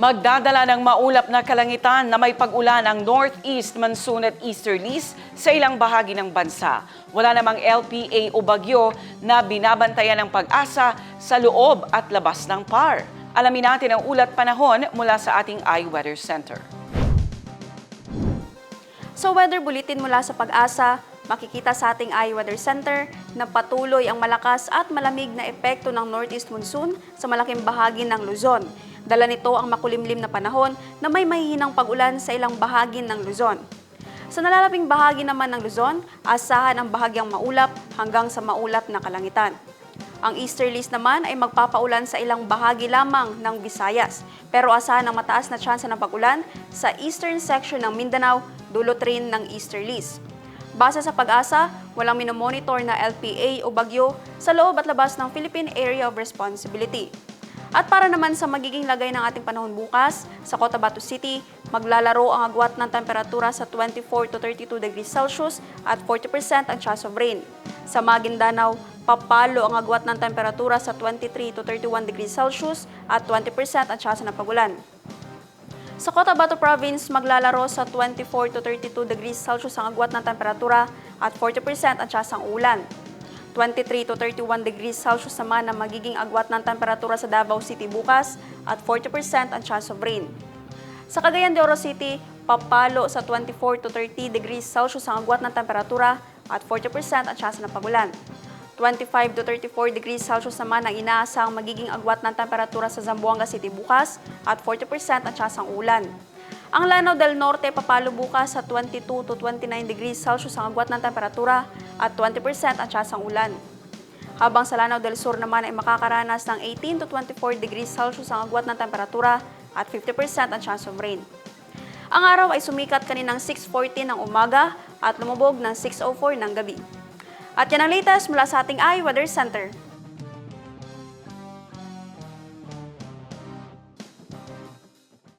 Magdadala ng maulap na kalangitan na may pag-ulan ang northeast monsoon at easterlies sa ilang bahagi ng bansa. Wala namang LPA o bagyo na binabantayan ng pag-asa sa loob at labas ng PAR. Alamin natin ang ulat panahon mula sa ating iWeather Center. Sa weather bulletin mula sa pag-asa, makikita sa ating iWeather Center na patuloy ang malakas at malamig na epekto ng northeast monsoon sa malaking bahagi ng Luzon. Dala nito ang makulimlim na panahon na may mahihinang pag-ulan sa ilang bahagi ng Luzon. Sa nalalabing bahagi naman ng Luzon, asahan ang bahagyang maulap hanggang sa maulap na kalangitan. Ang easterlies naman ay magpapaulan sa ilang bahagi lamang ng Visayas, pero asahan ang mataas na tsansa ng pag-ulan sa eastern section ng Mindanao, dulot rin ng easterlies. Base sa pag-asa, walang minomonitor na LPA o bagyo sa loob at labas ng Philippine Area of Responsibility. At para naman sa magiging lagay ng ating panahon bukas, sa Cotabato City, maglalaro ang agwat ng temperatura sa 24 to 32 degrees Celsius at 40% ang chance of rain. Sa Maguindanao, papalo ang agwat ng temperatura sa 23 to 31 degrees Celsius at 20% ang chance ng pagulan. Sa Cotabato Province, maglalaro sa 24 to 32 degrees Celsius ang agwat ng temperatura at 40% ang chance ng ulan. 23 to 31 degrees Celsius naman ang magiging agwat ng temperatura sa Davao City bukas at 40% ang chance of rain. Sa Cagayan de Oro City, papalo sa 24 to 30 degrees Celsius ang agwat ng temperatura at 40% ang chance ng pagulan. 25 to 34 degrees Celsius naman ang inaasang magiging agwat ng temperatura sa Zamboanga City bukas at 40% ang chance ng ulan. Ang Lanao del Norte papalo bukas sa 22 to 29 degrees Celsius ang agwat ng temperatura at 20% ang chance ng ulan. Habang sa Lanao del Sur naman ay makakaranas ng 18 to 24 degrees Celsius ang agwat ng temperatura at 50% ang chance of rain. Ang araw ay sumikat kaninang 6.40 ng umaga at lumubog ng 6.04 ng gabi. At yan ang latest mula sa ating iWeather Center.